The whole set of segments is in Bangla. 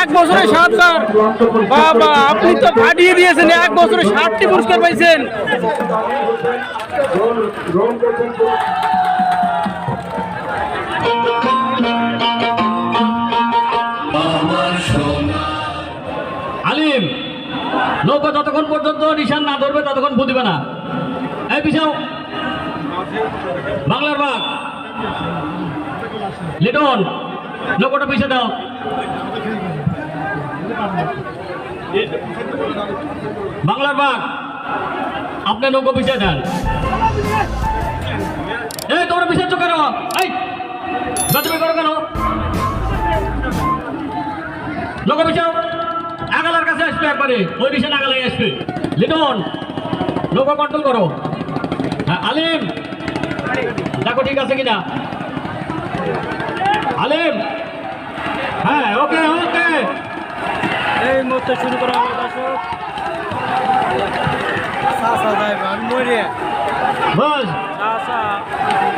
এক বছরে সাতবার বাবা আপনি তো ফাটিয়ে দিয়েছেন এক বছরে ষাটটি পুরস্কার পাইছেন। আলিম নৌকা যতক্ষণ পর্যন্ত নিশান না ধরবে ততক্ষণ ফুদিবে না। এই পিছাও। বাংলার বাঘ। লিটন নৌকাটা পিছিয়ে দাও। বাংলার বাঘ আপনি নৌকো পিছিয়ে দেন। তোমরা পিছিয়ে কেন? এই বাতিল করো কেন? নৌকো পিছাও। আগালার কাছে আসবে একবারে, ওই দিশে আগালাই আসবে। লিটন, নৌকা কন্ট্রোল করো। হ্যাঁ আলিম। দেখো ঠিক আছে কিনা? আলিম হ্যাঁ ওকে ওকে এই মুহূর্তে শুরু করা হবে দর্শক বস চাষা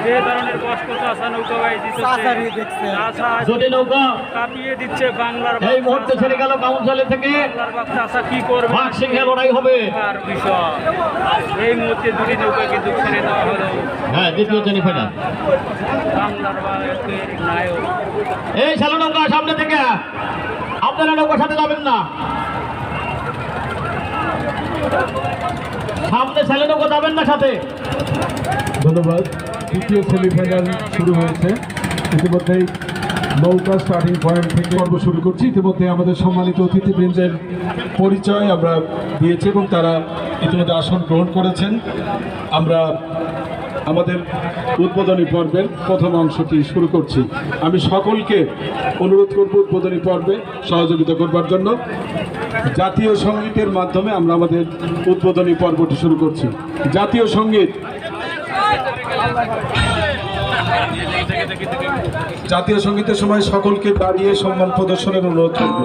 যে ধরনের কষ্ট চাষা নৌকা দিচ্ছে যদি নৌকা কাঁপিয়ে দিচ্ছে বাংলার এই মুহূর্তে। ছেড়ে গেল কাউন্সিলে থেকে। চাষা কি করবে? সিংহে লড়াই হবে। আর বিষয়। এই মুহূর্তে দুটি নৌকা কিন্তু ছেড়ে দেওয়া হলো। হ্যাঁ দ্বিতীয় সেমিফাইনাল বাংলার নায়ক। এই শ্যালো নৌকা সামনে থেকে। আপনারা নৌকার সাথে যাবেন না। সামনে শ্যালো নৌকা যাবেন না সাথে। ধন্যবাদ। দ্বিতীয় সেমিফাইনাল শুরু হয়েছে। ইতিমধ্যেই নৌকা স্টার্টিং পয়েন্ট থেকে পর্ব শুরু করছি। ইতিমধ্যে আমাদের সম্মানিত অতিথিবৃন্দের পরিচয় আমরা দিয়েছি এবং তারা ইতিমধ্যে আসন গ্রহণ করেছেন। আমরা আমাদের উদ্বোধনী পর্বের প্রথম অংশটি শুরু করছি। আমি সকলকে অনুরোধ করব উদ্বোধনী পর্বে সহযোগিতা করবার জন্য। জাতীয় সঙ্গীতের মাধ্যমে আমরা আমাদের উদ্বোধনী পর্বটি শুরু করছি। জাতীয় সংগীত জাতীয় সঙ্গীতের সময় সকলকে দাঁড়িয়ে সম্মান প্রদর্শনের অনুরোধ করব।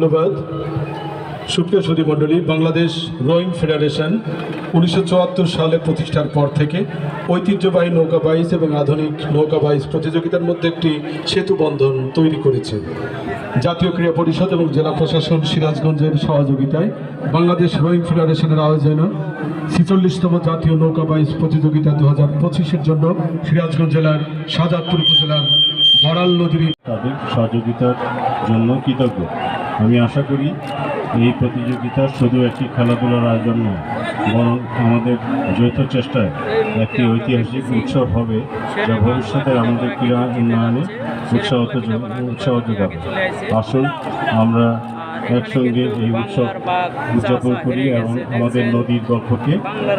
ধন্যবাদ। সুপ্রিয় সুদী মণ্ডলী, বাংলাদেশ রোয়িং ফেডারেশন উনিশশো চুয়াত্তর সালে প্রতিষ্ঠার পর থেকে ঐতিহ্যবাহী নৌকা বাইচ এবং আধুনিক নৌকা বাইচ প্রতিযোগিতার মধ্যে একটি সেতু বন্ধন তৈরি করেছে। জাতীয় ক্রীড়া পরিষদ এবং জেলা প্রশাসন সিরাজগঞ্জের সহযোগিতায় বাংলাদেশ রোয়িং ফেডারেশনের আয়োজনে ছিচল্লিশতম জাতীয় নৌকা বাইচ প্রতিযোগিতা দু হাজার পঁচিশের জন্য সিরাজগঞ্জ জেলার শাহজাদপুর উপজেলার বড়াল নদীর তাদের সহযোগিতার জন্য কৃতজ্ঞ। আমি আশা করি এই প্রতিযোগিতা শুধু একটি খেলাধুলার আয়োজন নয় বরং আমাদের যৌথ চেষ্টায় একটি ঐতিহাসিক উৎসব হবে যা ভবিষ্যতে আমাদের ক্রীড়া উন্নয়নে উৎসাহ উৎসাহ যোগাবে। আসুন আমরা একসঙ্গে এই উৎসব উদযাপন করি এবং আমাদের নদীর গল্পকে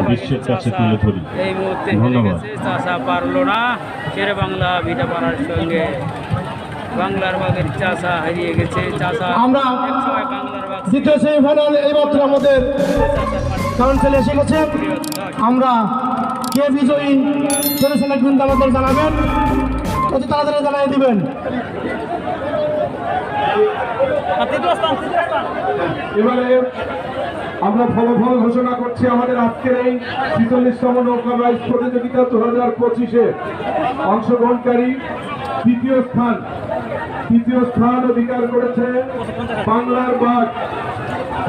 বিশ্বের কাছে তুলে ধরি। ধন্যবাদ। চাষা না। শেরে বাংলা ভিটা সঙ্গে। বাংলার বাগের চাষা হারিয়ে গেছে চাষা আমরা দ্বিতীয় সেমিফাইনাল এইমাত্র আমাদের কাউন্সিলে এসে গেছে। আমরা কে বিজয়ী না কিন্তু আমাদের জানাবেন। অতি তাড়াতাড়ি জানাই দিবেন। এবারে আমরা ফলাফল ঘোষণা করছি আমাদের আজকের এই ছিচল্লিশতম নৌকা বাইচ প্রতিযোগিতা দু হাজার পঁচিশে। অংশগ্রহণকারী তৃতীয় স্থান তৃতীয় স্থান অধিকার করেছে বাংলার বাঘ,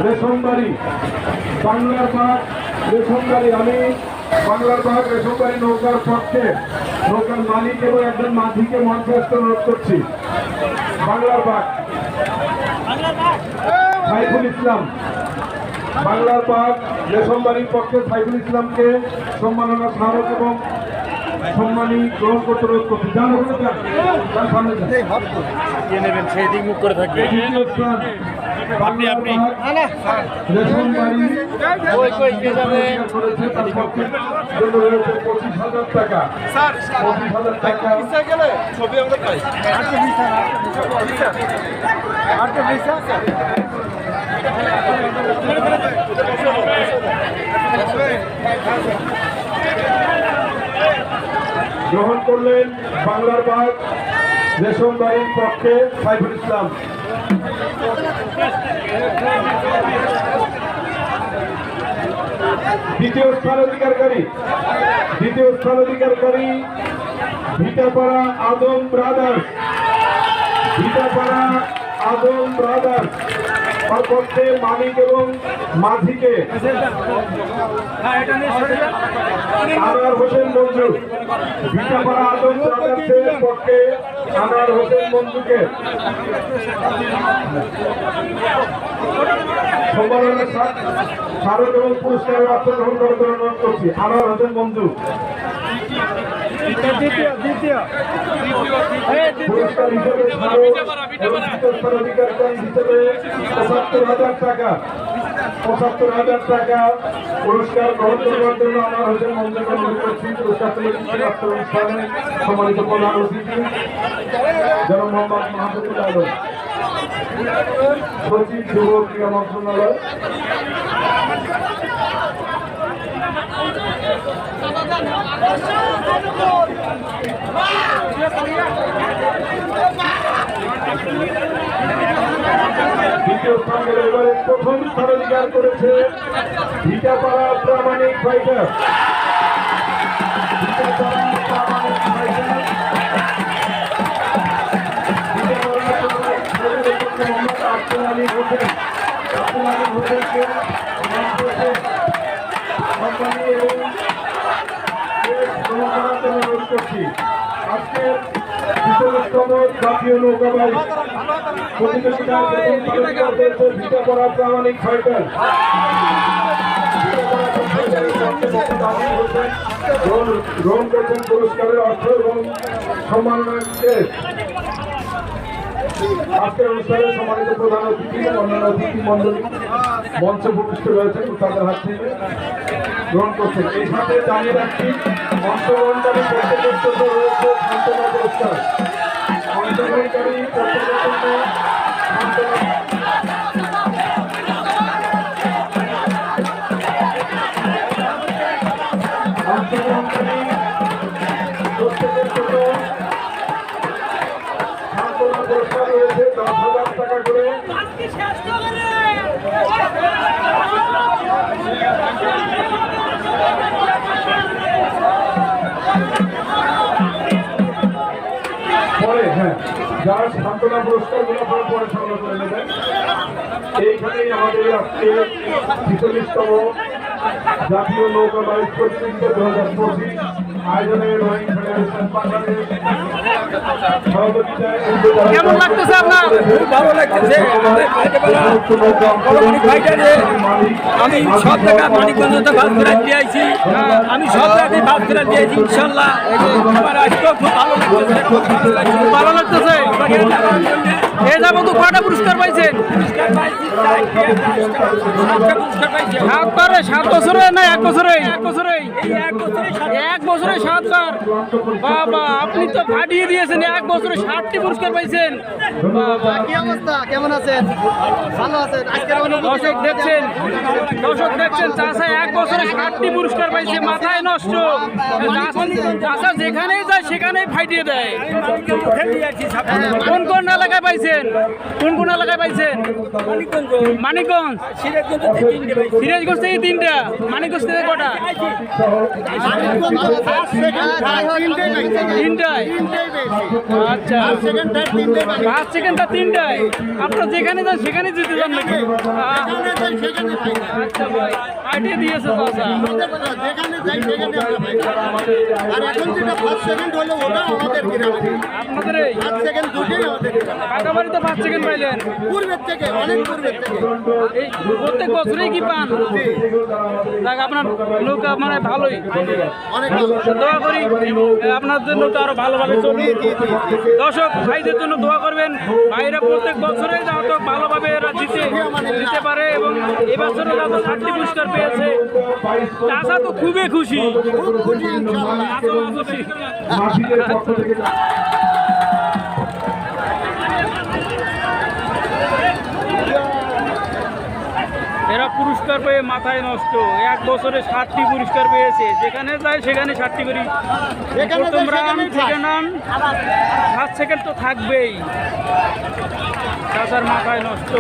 রেশমবাড়ি। বাংলার বাঘ, রেশমবাড়ি। আমি বাংলার বাঘ, রেশমবাড়ি নৌকার পক্ষে, নৌকার মালিক এবং একজন মাঝিকে মঞ্চস্থ অনুরোধ করছি। বাংলার বাঘ। সাইফুল ইসলাম। বাংলার পাক রেশমবাড়ির পক্ষে সাইফুল ইসলামকে সম্মাননা স্মারক এবং সম্মানী গ্রহণ করতে যান। করেছে তার পক্ষে। জন্য রয়েছে পঁচিশ হাজার টাকা। পঁচিশ হাজার টাকা। গ্রহণ করলেন বাংলার বাঘ রেশম বাড়ির পক্ষে সাইফুল ইসলাম। দ্বিতীয় স্থান অধিকারকারী, দ্বিতীয় স্থান অধিকারকারী ভিটাপাড়া আদম ব্রাদার্স। ভিটাপাড়া আদম ব্রাদার্স। তার পক্ষে মালিক এবং মাঝিকে আনোয়ার হোসেন মঞ্জু ভিটাপাড়া আদম পক্ষে আনোয়ার হোসেন মঞ্জুকে সম্মাননা স্মা- স্মারক এবং পুরস্কারের অর্থ গ্রহণ করার জন্য অনুরোধ করছি। আনোয়ার হোসেন মঞ্জু পুরস্কার হিসেবে পঁচাত্তর হাজার টাকা পঁচাত্তর হাজার টাকা পুরস্কার গ্রহণ করবার জন্য আমার হোসেন মঞ্জুকে অনুরোধ করছি পুরস্কার তুলে দিচ্ছি অনুষ্ঠানে সম্মানিত প্রধান সচিব যুব ক্রীড়া মন্ত্রণালয় দ্বিতীয় স্থান এবারে প্রথম স্থান অধিকার করেছে ভিটাপাড়া প্রামাণিক ফাইটার প্রামাণিক ফাইটার আলী হোসেন আলী হোসেনকে মঞ্চে সম্মানী এবং জাতীয় নৌকাবাই প্রতিযোগিতার প্রথম পুরস্কার পেয়েছে ভিটাপাড়া প্রামাণিক ফাইটার গ্রহণ- করছেন পুরস্কারের অর্থ এবং সম্মাননার চেক। আজকের অনুষ্ঠানে সম্মানিত প্রধান অতিথি অন্যান্য অতিথি মন্ডলী মঞ্চ ভূমিষ্ঠ রয়েছেন তাদের হাত থেকে গ্রহণ করছেন। এই সাথে জানিয়ে রাখছি অংশগ্রহণকারী রয়েছে পুরস্কার পুরস্কার রয়েছে দশ হাজার টাকা করে পরে হ্যাঁ যারা সান্ত্বনা পুরস্কারগুলো আপনারা পরে সংগ্রহ করে নেবেন। এইখানেই আমাদের আজকে ছিচল্লিশতম জাতীয় নৌকা বাইশ প্রতিযোগিতা দু হাজার পঁচিশ কেমন লাগতেছে আপনার? খুব ভালো লাগতেছে। আমি সব জায়গায় মানিকগঞ্জ ফার্স্ট প্রাইজ দিয়েছি আমি সব জায়গায় ফার্স্ট প্রাইজ দিয়েছি ইনশাল্লাহ। আমার আজকেও খুব ভালো লাগতেছে। ভালো লাগতেছে? এ যাবত কয়টা পুরস্কার পাইছেন। সাতবারে সাত বছরে না এক বছরে? এক বছরে এক বছরে সাতবার। বাবা আপনি তো ফাটিয়ে দিয়েছেন এক বছরে ষাটটি পুরস্কার পাইছেন। বাবা। কি অবস্থা? কেমন আছেন? ভালো আছেন? আজকের দর্শক দেখছেন দর্শক দেখছেন চাষা এক বছরে ষাটটি পুরস্কার পাইছে মাথায় নষ্ট। চাষা যেখানেই যায় সেখানেই ফাইটিয়ে দেয়। কোন কোন এলাকায় পাইছেন? কোন কোন এলাকায় পাইছেন? মানিকগঞ্জ। সিরাজগঞ্জ থেকে তিনটা মানিকগঞ্জ থেকে কটা? তিনটায়? আচ্ছা। ফার্স্ট সেকেন্ডটা তিনটায়। আপনারা যেখানে যান সেখানে যেতে যান নাকি? আহ, আচ্ছা ভাই আইডিয়া দিয়েছে চাষা আর এখন যেটা ফার্স্ট সেকেন্ড হলো ওটা আমাদের আপনাদের ফার্স্ট সেকেন্ড দুটোই আমাদের। গ্রামে কাকাবাড়িতে ফার্স্ট সেকেন্ড পাইলেন। পূর্বের থেকে অনেক এই প্রত্যেক বছরেই কি পান? দেখ আপনার নৌকা মানে ভালোই। দোয়া করি আপনাদের নৌকা আরও ভালোভাবে চলবে দর্শক ভাইদের জন্য দোয়া করবেন। ভাইরা প্রত্যেক বছরে যাতে ভালোভাবে এরা জিতে দিতে পারে এবং এবছরও যাতে ষাটটি পুরস্কার পেয়েছে। চাষা তো খুবই খুশি। খুব খুশি ইনশাআল্লাহ আজও আজও বেশি করে। মাসিদের পক্ষ থেকে এরা পুরস্কার পেয়ে মাথায় নষ্ট। এক বছরে ষাটটি পুরস্কার পেয়েছে। যেখানে যায় সেখানে ষাটটি করি। প্রথম যায় রান সেখানেই সাত সেকেন্ড তো থাকবেই। চাষার মাথায় নষ্ট।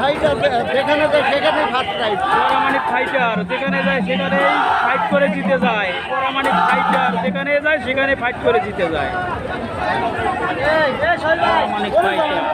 ফাইটার যেখানে যায় সেখানে ফার্স্ট প্রাইজ পরামানিক ফাইটার যেখানে যায় সেখানেই ফাইট করে জিতে যায়। পরামানিক ফাইটার যেখানে যায় সেখানে ফাইট করে জিতে যায়। পরামানিক ফাইটার